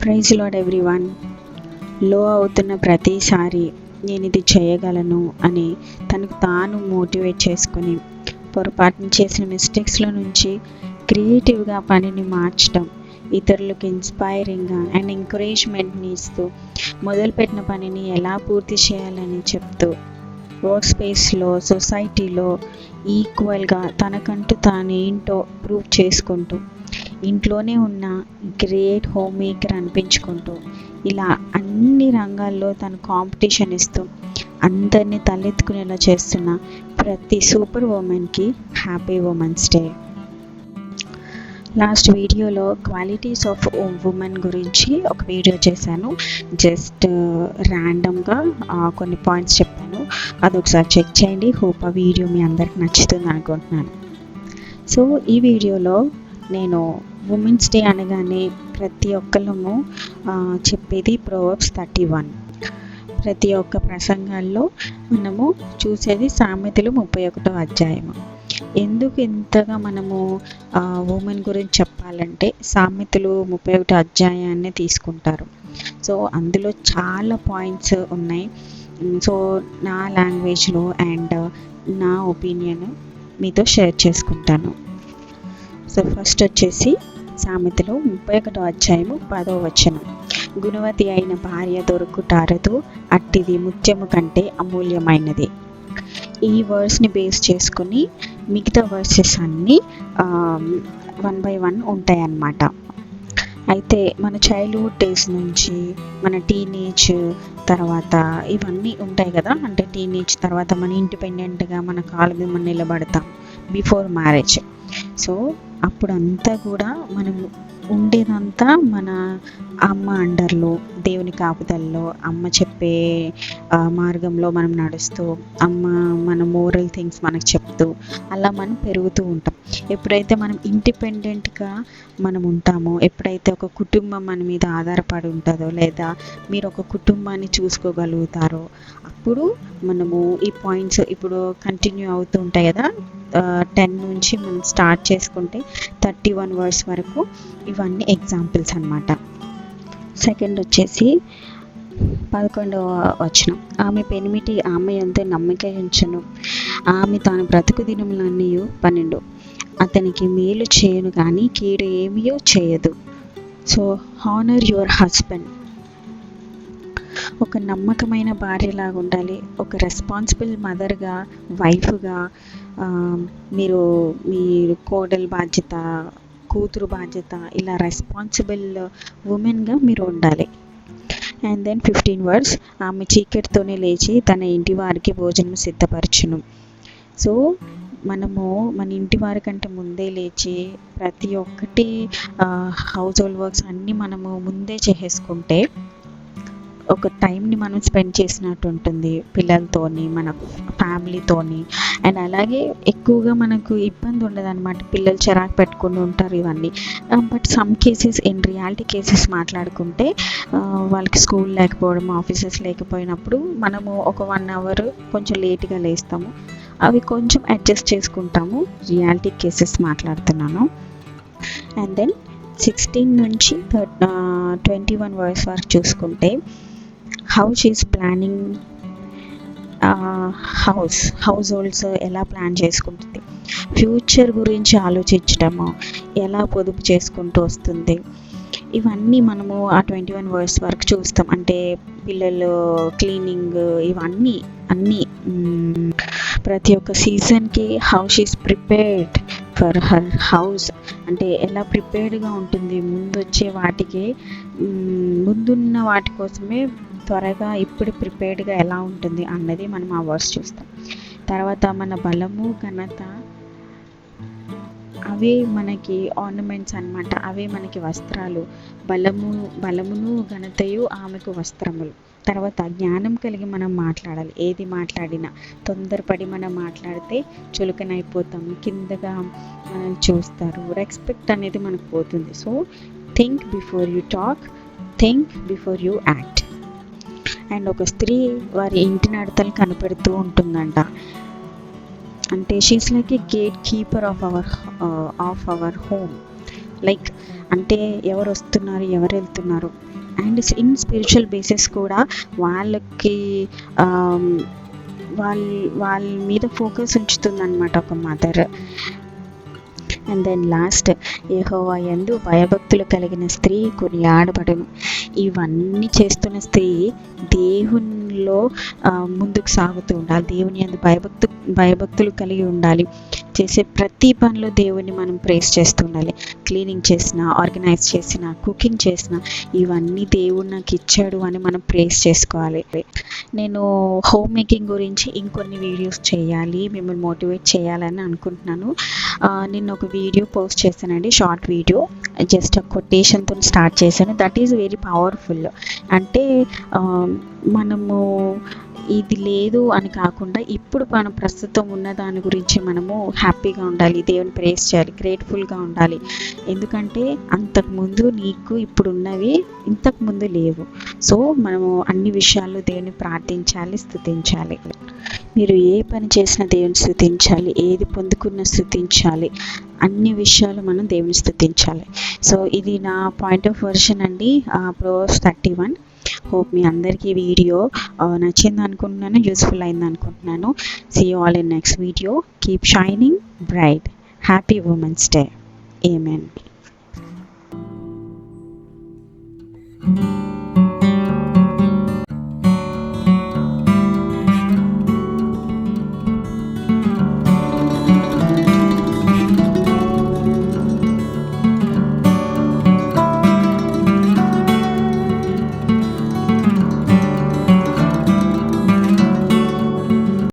Praise lord ఎవ్రీవన్లో అవుతున్న ప్రతిసారి నేను ఇది చేయగలను అని తనకు తాను మోటివేట్ చేసుకుని పొరపాటున చేసిన మిస్టేక్స్లో నుంచి క్రియేటివ్గా పనిని మార్చడం ఇతరులకు ఇన్స్పైరింగ్గా అండ్ ఎంకరేజ్మెంట్ని ఇస్తూ మొదలుపెట్టిన పనిని ఎలా పూర్తి చేయాలని చెప్తూ వర్క్ స్పేస్లో సొసైటీలో ఈక్వల్గా తనకంటూ తానేంటో ప్రూవ్ చేసుకుంటూ ఇంట్లోనే ఉన్న గ్రేట్ హోమ్ మేకర్ అనిపించుకుంటూ ఇలా అన్ని రంగాల్లో తను కాంపిటీషన్ ఇస్తూ అందరినీ తలెత్తుకునేలా చేస్తున్న ప్రతి సూపర్ ఉమెన్కి హ్యాపీ ఉమెన్స్ డే లాస్ట్ వీడియోలో క్వాలిటీస్ ఆఫ్ ఉమెన్ గురించి ఒక వీడియో చేశాను. జస్ట్ ర్యాండమ్గా uh, కొన్ని పాయింట్స్ చెప్పాను. అది ఒకసారి చెక్ చేయండి. హోప్ ఆ వీడియో మీ అందరికి నచ్చుతుంది అనుకుంటున్నాను. సో ఈ వీడియోలో నేను ఉమెన్స్ డే అనగానే ప్రతి ఒక్కళ్ళము చెప్పేది ప్రోవర్బ్స్ థర్టీ వన్ ప్రతి ఒక్క ప్రసంగాల్లో మనము చూసేది సామెతలు ముప్పై ఒకటో అధ్యాయము. ఎందుకు ఇంతగా మనము ఉమెన్ గురించి చెప్పాలంటే సామెతలు ముప్పై ఒకటో అధ్యాయాన్ని తీసుకుంటారు. సో అందులో చాలా పాయింట్స్ ఉన్నాయి. సో నా లాంగ్వేజ్లో అండ్ నా ఒపీనియన్ మీతో షేర్ చేసుకుంటాను. సో ఫస్ట్ వచ్చేసి సామెతలో ముప్పై ఒకటో అధ్యాయము పదో వచనం. గుణవతి అయిన భార్య దొరుకుటారదు అట్టిది ముత్యము కంటే అమూల్యమైనది. ఈ వర్డ్స్ని బేస్ చేసుకుని మిగతా వర్సెస్ అన్నీ వన్ బై వన్ ఉంటాయి అన్నమాట అయితే మన చైల్డ్హుడ్ డేస్ నుంచి మన టీనేజ్ తర్వాత ఇవన్నీ ఉంటాయి కదా. అంటే టీనేజ్ తర్వాత మన ఇండిపెండెంట్గా మన కాళ్ళ మీద మనం నిలబడతాం. బిఫోర్ మ్యారేజ్ సో అప్పుడంతా కూడా మనం ఉండేదంతా మన అమ్మ అండర్లో దేవుని కాపుదల్లో అమ్మ చెప్పే మార్గంలో మనం నడుస్తూ అమ్మ మన మోరల్ థింగ్స్ మనకు చెప్తూ అలా మనం పెరుగుతూ ఉంటాం. ఎప్పుడైతే మనం ఇండిపెండెంట్గా మనం ఉంటామో ఎప్పుడైతే ఒక కుటుంబం మన మీద ఆధారపడి ఉంటుందో లేదా మీరు ఒక కుటుంబాన్ని చూసుకోగలుగుతారో అప్పుడు మనము ఈ పాయింట్స్ ఇప్పుడు కంటిన్యూ అవుతూ ఉంటాయి కదా? టెన్ నుంచి మనం స్టార్ట్ చేసుకుంటే థర్టీ వన్ వర్డ్స్ వరకు ఇవన్నీ ఎగ్జాంపుల్స్ అనమాట సెకండ్ వచ్చేసి పదకొండవ వచనం. ఆమె పెనిమిటి ఆమె అంతే నమ్మిక ఉంచను ఆమె తాను బ్రతుకు దినములన్నీ పన్నెండు. అతనికి మేలు చేయను కానీ కీడు ఏమియో చేయదు. సో హానర్ యువర్ హస్బెండ్ ఒక నమ్మకమైన భార్యలాగా ఉండాలి ఒక రెస్పాన్సిబుల్ మదర్గా వైఫ్గా మీరు మీ కోడలు బాధ్యత కూతురు బాధ్యత ఇలా రెస్పాన్సిబుల్ ఉమెన్గా మీరు ఉండాలి. అండ్ దెన్ ఫిఫ్టీన్ వర్డ్స్ ఆమె చీకటితోనే లేచి తన ఇంటి వారికి భోజనం సిద్ధపరచును. సో మనము మన ఇంటి వారి కంటే ముందే లేచి ప్రతి ఒక్కటి హౌస్ హోల్డ్ వర్క్స్ అన్నీ మనము ముందే చేసేసుకుంటే ఒక టైంని మనం స్పెండ్ చేసినట్టు ఉంటుంది పిల్లలతోని మన ఫ్యామిలీతోని అండ్ అలాగే ఎక్కువగా మనకు ఇబ్బంది ఉండదు అనమాట పిల్లలు చిరాకు పెట్టుకుని ఉంటారు ఇవన్నీ. But some cases in reality cases మాట్లాడుకుంటే వాళ్ళకి స్కూల్ లేకపోవడం ఆఫీసెస్ లేకపోయినప్పుడు మనము ఒక వన్ అవర్ కొంచెం లేట్గా లేస్తాము. అవి కొంచెం అడ్జస్ట్ చేసుకుంటాము. రియాలిటీ కేసెస్ మాట్లాడుతున్నాను. అండ్ దెన్ సిక్స్టీన్ నుంచి ట్వంటీ వన్ వర్స్ వరకు చూసుకుంటే house she's planning house house holds ఎలా ప్లాన్ చేసుకుంటుంది? ఫ్యూచర్ గురించి ఆలోచించడము ఎలా పొదుపు చేసుకుంటూ వస్తుంది? ఇవన్నీ మనము ఆ ట్వంటీ వన్ వర్స్ వరకు చూస్తాం. అంటే పిల్లలు క్లీనింగ్ ఇవన్నీ అన్నీ ప్రతి ఒక్క సీజన్కి house is prepared for her house అంటే ఎలా ప్రిపేర్డ్గా ఉంటుంది? ముందు వచ్చే వాటికి ముందున్న వాటి కోసమే త్వరగా ఇప్పుడు ప్రిపేర్డ్గా ఎలా ఉంటుంది అన్నది మనం ఆ వర్డ్స్ చూస్తాం. తర్వాత మన బలము ఘనత అవే మనకి ఆర్నమెంట్స్ అనమాట అవే మనకి వస్త్రాలు. బలము బలమును ఘనతయు ఆమెకు వస్త్రములు. తర్వాత జ్ఞానం కలిగి మనం మాట్లాడాలి. ఏది మాట్లాడినా తొందరపడి మనం మాట్లాడితే చులకనైపోతాం. కిందగా మనం చూస్తారు. రెస్పెక్ట్ అనేది మనకు పోతుంది. So think before you talk think before you act and ఒక స్త్రీ వారి ఇంటి నడతలు కనిపెడుతూ ఉంటుందంట. అంటే she's like a gate keeper of our of our home like అంటే ఎవరు వస్తున్నారు ఎవరు వెళ్తున్నారు. అండ్ ఇన్ స్పిరిచువల్ బేసిస్ కూడా వాళ్ళకి వాళ్ళ వాళ్ళ మీద ఫోకస్ ఉంచుతుంది అనమాట ఒక మదర్. అండ్ దెన్ లాస్ట్ ఏహోవా యందు భయభక్తులు కలిగిన స్త్రీ కొనియాడబడను. ఇవన్నీ చేస్తున్న స్త్రీ దేవునిలో ముందుకు సాగుతూ ఉండాలి. దేవుని అందు భయభక్తు భయభక్తులు కలిగి ఉండాలి. చేసే ప్రతి పనిలో దేవుని మనం ప్రేస్ చేస్తూ ఉండాలి క్లీనింగ్ చేసిన ఆర్గనైజ్ చేసిన కుకింగ్ చేసిన ఇవన్నీ దేవుడు నాకు ఇచ్చాడు అని మనం ప్రేస్ చేసుకోవాలి. నేను హోమ్ మేకింగ్ గురించి ఇంకొన్ని వీడియోస్ చేయాలి మిమ్మల్ని మోటివేట్ చేయాలని అనుకుంటున్నాను. నేను నిన్న ఒక వీడియో పోస్ట్ చేశానండి షార్ట్ వీడియో జస్ట్ కొటేషన్తో స్టార్ట్ చేశాను. దట్ ఈజ్ వెరీ పవర్ఫుల్ అంటే మనము ఇది లేదు అని కాకుండా ఇప్పుడు మనం ప్రస్తుతం ఉన్న దాని గురించి మనము హ్యాపీగా ఉండాలి దేవుని ప్రేస్ చేయాలి గ్రేట్ఫుల్గా ఉండాలి. ఎందుకంటే అంతకుముందు నీకు ఇప్పుడు ఉన్నవి ఇంతకుముందు లేవు. సో మనము అన్ని విషయాల్లో దేవుని ప్రార్థించాలి స్థుతించాలి. మీరు ఏ పని చేసినా దేవుని స్థుతించాలి ఏది పొందుకున్నా స్థుతించాలి. అన్ని విషయాలు మనం దేవుని స్థుతించాలి. సో ఇది నా పాయింట్ ఆఫ్ వర్షన్ అండి. ప్రోవర్స్ థర్టీ వన్ హోప్ మీ అందరికీ వీడియో నచ్చింది అనుకుంటున్నాను యూస్ఫుల్ అయింది అనుకుంటున్నాను. See all in next video keep shining bright happy women's day amen